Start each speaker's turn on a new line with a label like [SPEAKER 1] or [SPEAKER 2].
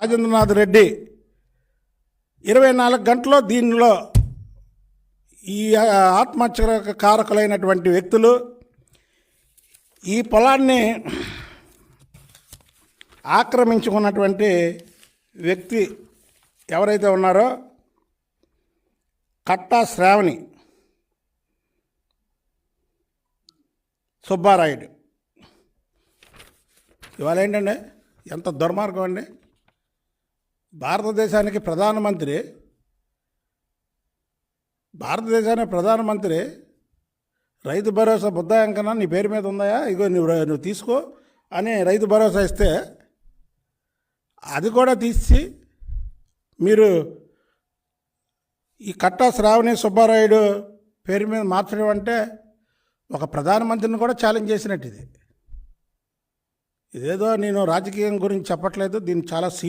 [SPEAKER 1] రాజేంద్రనాథ్ రెడ్డి ఇరవై నాలుగు గంటల్లో దీనిలో ఈ ఆత్మహత్య కారకులైనటువంటి వ్యక్తులు ఈ పొలాన్ని ఆక్రమించుకున్నటువంటి వ్యక్తి ఎవరైతే ఉన్నారో కట్టా శ్రావణి సుబ్బారాయుడు. ఇవాళ ఏంటండి? ఎంత దుర్మార్గం అండి? భారతదేశానికి ప్రధానమంత్రి భారతదేశానికి ప్రధానమంత్రి రైతు భరోసా బుద్ధాయంకన నీ పేరు మీద ఉందాయా? ఇగో నువ్వు నువ్వు తీసుకో అని రైతు భరోసా ఇస్తే అది కూడా తీసి మీరు ఈ కట్టా శ్రావణి సుబ్బారాయుడు పేరు మీద మార్చడం అంటే ఒక ప్రధానమంత్రిని కూడా ఛాలెంజ్ చేసినట్టు ఇది. ఇదేదో నేను రాజకీయం గురించి చెప్పట్లేదు దీన్ని చాలా సీరియస్